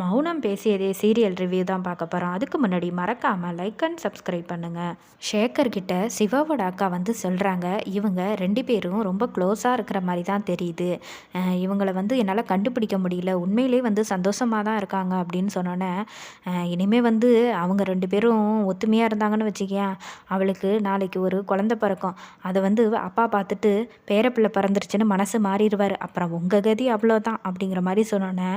மௌனம் பேசியதே serial review தான் பார்க்க போகிறோம் அதுக்கு முன்னாடி மறக்காமல் லைக் அண்ட் சப்ஸ்கிரைப் பண்ணுங்கள் ஷேகர் கிட்ட சிவாவோட அக்கா வந்து சொல்கிறாங்க இவங்க ரெண்டு பேரும் ரொம்ப க்ளோஸாக இருக்கிற மாதிரி தான் தெரியுது. இவங்களை இவங்கள வந்து என்னால் கண்டுபிடிக்க முடியல. உண்மையிலே வந்து சந்தோஷமாக தான் இருக்காங்க. அப்படின்னு சொன்னோன்னே இனிமேல் வந்து அவங்க ரெண்டு பேரும் ஒத்துமையாக இருந்தாங்கன்னு வச்சுக்கேன் அவளுக்கு நாளைக்கு ஒரு குழந்தை பிறக்கும். அதை வந்து அப்பா பார்த்துட்டு பேரப்பிள்ளை பிறந்துருச்சுன்னு மனசு மாறிடுவார். அப்புறம் உங்கள் கதி அவ்வளோதான் அப்படிங்கிற மாதிரி சொன்னோன்னே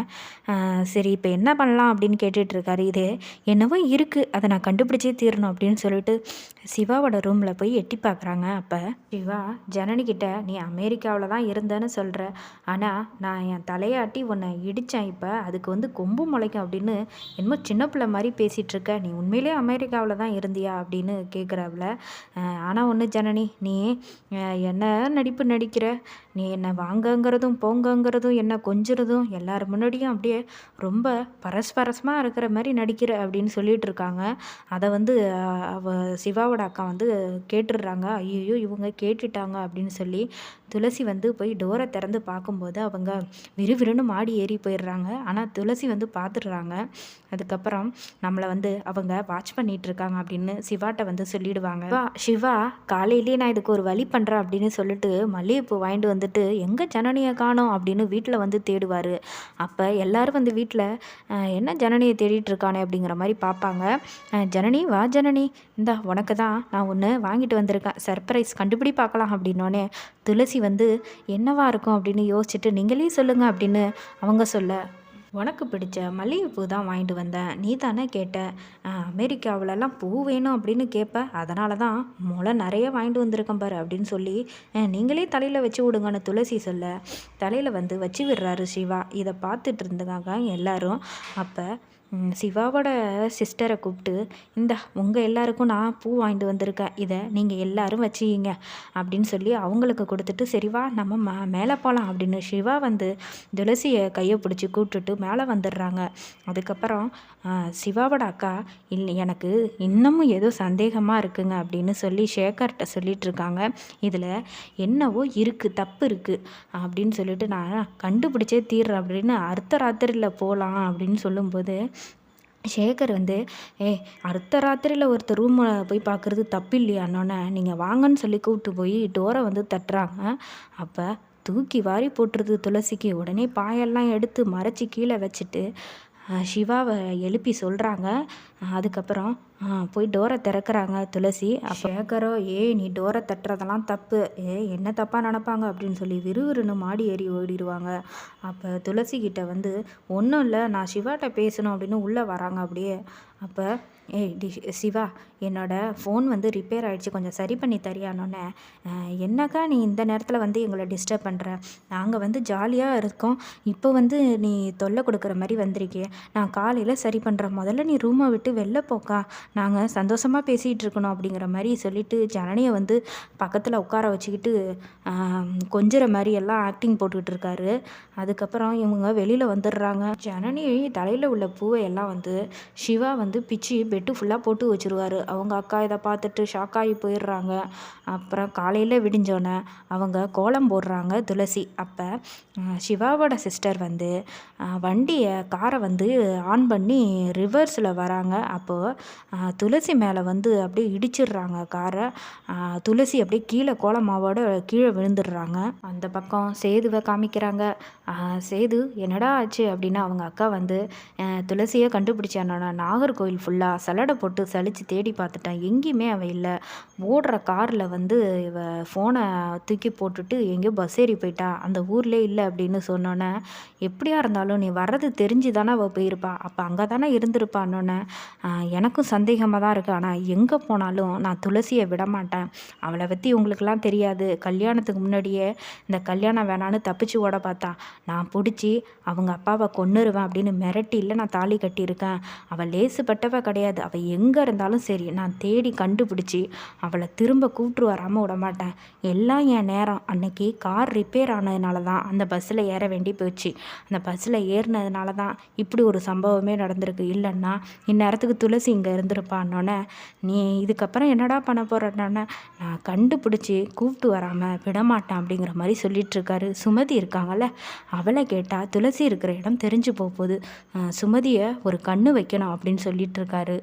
சரி இப்போ என்ன பண்ணலாம் அப்படின்னு கேட்டுட்ருக்காரு இது என்னவோ இருக்குது அதை நான் கண்டுபிடிச்சே தீரணும் அப்படின்னு சொல்லிட்டு சிவாவோட ரூமில் போய் எட்டி பார்க்குறாங்க அப்போ சிவா ஜனனிக்கிட்ட நீ அமெரிக்காவில் தான் இருந்தேன்னு சொல்கிற ஆனால் நான் என் தலையாட்டி உன்னை இடித்தேன் இப்போ. அதுக்கு வந்து கொம்பு முளைக்கும் அப்படின்னு என்னமோ சின்ன பிள்ளை மாதிரி பேசிகிட்டு இருக்க. நீ உண்மையிலே அமெரிக்காவில் தான் இருந்தியா? அப்படின்னு கேட்குறாப்புல ஆனால் ஒன்று ஜனனி நீ என்ன நடிப்பு நடிக்கிற? நீ என்னை வாங்கங்கிறதும் போங்கங்கிறதும் என்ன கொஞ்சிறதும் எல்லார் முன்னாடியும் அப்படியே ரொம்ப பரஸ்பரசமாக இருக்கிற மாதிரி நடிக்கிற அப்படின்னு சொல்லிட்டு இருக்காங்க. அதை வந்து அவ சிவாவோட அக்கா வந்து கேட்டுடுறாங்க. ஐயோ இவங்க கேட்டுட்டாங்க அப்படின்னு சொல்லி துளசி வந்து போய் டோரை திறந்து பார்க்கும்போது அவங்க விறுவிறுன்னு மாடி ஏறி போயிடுறாங்க. ஆனால் துளசி வந்து பார்த்துடுறாங்க. அதுக்கப்புறம் நம்மளை வந்து அவங்க வாட்ச் பண்ணிட்டு இருக்காங்க அப்படின்னு சிவாட்ட வந்து சொல்லிடுவாங்க. சிவா, காலையிலேயே நான் இதுக்கு ஒரு வழி பண்ணுறேன் அப்படின்னு சொல்லிட்டு மல்லிகைப்பூ வாங்கிட்டு வந்துட்டு எங்கே ஜனனியை காணோம் அப்படின்னு வீட்டில் வந்து தேடுவார். அப்போ எல்லாரும் வந்து வீட்டில் என்ன ஜனனியை தேடிட்டு இருக்கானே அப்படிங்கிற மாதிரி பார்ப்பாங்க. ஜனனி வா ஜனனி. இந்தா உனக்கு தான் நான் ஒன்று வாங்கிட்டு வந்திருக்கேன். சர்ப்ரைஸ் கண்டுபிடி பார்க்கலாம் அப்படின்னோடனே துளசி வந்து என்னவா இருக்கும்? அப்படின்னு யோசிச்சுட்டு நீங்களே சொல்லுங்க அப்படின்னு அவங்க சொல்ல உனக்கு பிடிச்ச மல்லிகைப்பூ தான் வாங்கிட்டு வந்தேன். நீ தானே கேட்ட அமெரிக்காவிலலாம் பூ வேணும் அப்படின்னு கேட்ப அதனால தான் முளை நிறைய வாங்கிட்டு வந்திருக்கேன் பாரு அப்படின்னு சொல்லி நீங்களே தலையில் வச்சு விடுங்கன்னு துளசி சொல்ல தலையில் வந்து வச்சு விடுறாரு சிவா. இதை பார்த்துட்டு இருந்தாங்க எல்லாரும் அப்போ சிவாவோட சிஸ்டரை கூப்பிட்டு இந்த உங்கள் எல்லாருக்கும் நான் பூ வாங்கிட்டு வந்திருக்கேன். இதை நீங்கள் எல்லாரும் வச்சுக்கிங்க. அப்படின்னு சொல்லி அவங்களுக்கு கொடுத்துட்டு சரிவா நம்ம ம மேலே போகலாம் அப்படின்னு சிவா வந்து துளசியை கையை பிடிச்சி கூப்பிட்டுட்டு மேலே வந்துடுறாங்க. அதுக்கப்புறம் சிவாவோட அக்கா இல்லை எனக்கு இன்னமும் ஏதோ சந்தேகமாக இருக்குங்க அப்படின்னு சொல்லி ஷேகர்கிட்ட சொல்லிட்டு இருக்காங்க இதில் என்னவோ இருக்குது தப்பு இருக்குது அப்படின்னு சொல்லிட்டு நான் கண்டுபிடிச்சே தீர்றேன் அப்படின்னு அர்த்த ராத்திரியில் போகலாம் அப்படின்னு சொல்லும்போது சேகர் வந்து ஏ அடுத்த ராத்திரியில் ஒருத்தர் ரூமில் போய் பார்க்குறது தப்பு இல்லையானோன்னே நீங்கள் வாங்கன்னு சொல்லி கூப்பிட்டு போய் டோரை வந்து தட்டுறாங்க. அப்போ தூக்கி வாரி போட்டுருது துளசிக்கு உடனே பாயெல்லாம் எடுத்து மறைச்சி கீழே வச்சுட்டு சிவாவை எழுப்பி சொல்கிறாங்க அதுக்கப்புறம் போய் டோரை திறக்கிறாங்க துளசி. அப்போ ஏக்கரோ ஏய் நீ டோரை தட்டுறதெல்லாம் தப்பு. ஏ என்ன தப்பாக நினப்பாங்க அப்படின்னு சொல்லி விறுவிறுன்னு மாடி ஏறி ஓடிடுவாங்க. அப்போ துளசி கிட்ட வந்து ஒன்றும் இல்லை நான் சிவாட்ட பேசணும் அப்படின்னு உள்ளே வராங்க அப்படியே. அப்போ ஏய் டி சிவா என்னோடய ஃபோன் வந்து ரிப்பேர் ஆகிடுச்சு கொஞ்சம் சரி பண்ணி தரியானோன்னே என்னக்கா நீ இந்த நேரத்தில் வந்து எங்களை டிஸ்டர்ப் பண்ணுற நாங்கள் வந்து ஜாலியாக இருக்கோம். இப்போ வந்து நீ தொல்லை கொடுக்குற மாதிரி வந்திருக்கே நான் காலையில் சரி பண்ணுறேன் முதல்ல நீ ரூமை விட்டு வெளில போக்கா. நாங்கள் சந்தோஷமாக பேசிகிட்டு இருக்கணும் அப்படிங்கிற மாதிரி சொல்லிட்டு ஜனனியை வந்து பக்கத்தில் உட்கார வச்சுக்கிட்டு கொஞ்சிற மாதிரி எல்லாம் ஆக்டிங் போட்டுக்கிட்டு இருக்காரு. அதுக்கப்புறம் இவங்க வெளியில் வந்துடுறாங்க. ஜனனி தலையில் உள்ள பூவை எல்லாம் வந்து சிவா வந்து பிச்சு பெட்டு ஃபுல்லாக போட்டு வச்சுருவார். அவங்க அக்கா இதை பார்த்துட்டு ஷாக் ஆகி போயிடுறாங்க. அப்புறம் காலையில் விடிஞ்சோன்னே அவங்க கோலம் போடுறாங்க துளசி. அப்போ சிவாவோட சிஸ்டர் வந்து வண்டியை காரை வந்து ஆன் பண்ணி ரிவர்ஸில் வராங்க. அப்போது துளசி மேலே வந்து அப்படியே இடிச்சிடுறாங்க காரை. துளசி அப்படியே கீழே கோலமாவோட கீழே விழுந்துடுறாங்க. அந்த பக்கம் சேதுவை காமிக்கிறாங்க. சேது என்னடா ஆச்சு? அப்படின்னு அவங்க அக்கா வந்து துளசியை கண்டுபிடிச்சான் நான் நாகர்கோவில் ஃபுல்லாக சலடை போட்டு சலித்து தேடி பார்த்துட்டேன். எங்கேயுமே அவள் இல்லை. ஓடுற காரில் வந்து இவ ஃபோனை தூக்கி போட்டுட்டு எங்கேயோ பஸ் ஏறி போயிட்டா. அந்த ஊர்லேயே இல்லை அப்படின்னு சொன்னோன்னே எப்படியா இருந்தாலும் நீ வர்றது தெரிஞ்சு தானே அவள் போயிருப்பா. அப்போ அங்கே தானே இருந்திருப்பான்னொன்னே எனக்கும் சந்தேகமாக தான் இருக்குது ஆனால் எங்கே போனாலும் நான் துளசியை விட மாட்டேன். அவளை பற்றி உங்களுக்கெல்லாம் தெரியாது. கல்யாணத்துக்கு முன்னாடியே இந்த கல்யாணம் வேணான்னு தப்பிச்சு ஓட பார்த்தா நான் பிடிச்சி அவங்க அப்பாவை கொன்னுருவேன் அப்படின்னு மிரட்டி இல்லை நான் தாலி கட்டியிருக்கேன். அவள் லேசுப்பட்டவ கிடையாது. அவள் எங்கே இருந்தாலும் சரி நான் தேடி கண்டுபிடிச்சி அவளை திரும்ப கூப்பிட்டு வராமல் விட மாட்டேன். எல்லாம் என் நேரம். அன்னைக்கு கார் ரிப்பேர் ஆனதுனால தான் அந்த பஸ்ஸில் ஏற வேண்டி போச்சு. அந்த பஸ்ஸில் ஏறினதுனால தான் இப்படி ஒரு சம்பவமே நடந்திருக்கு. இல்லைன்னா இந்நேரம் இந்நேரத்துக்கு துளசி இங்கே இருந்திருப்பா நீ இதுக்கப்புறம் என்னடா பண்ண போகிறன்னொன்னே நான் கண்டுபிடிச்சி கூப்பிட்டு வராமல் விடமாட்டேன் அப்படிங்கிற மாதிரி சொல்லிகிட்ருக்காரு சுமதி இருக்காங்கல்ல அவளை கேட்டால் துளசி இருக்கிற இடம் தெரிஞ்சு போகுது. சுமதியை ஒரு கண்ணு வைக்கணும் அப்படின்னு சொல்லிகிட்ருக்காரு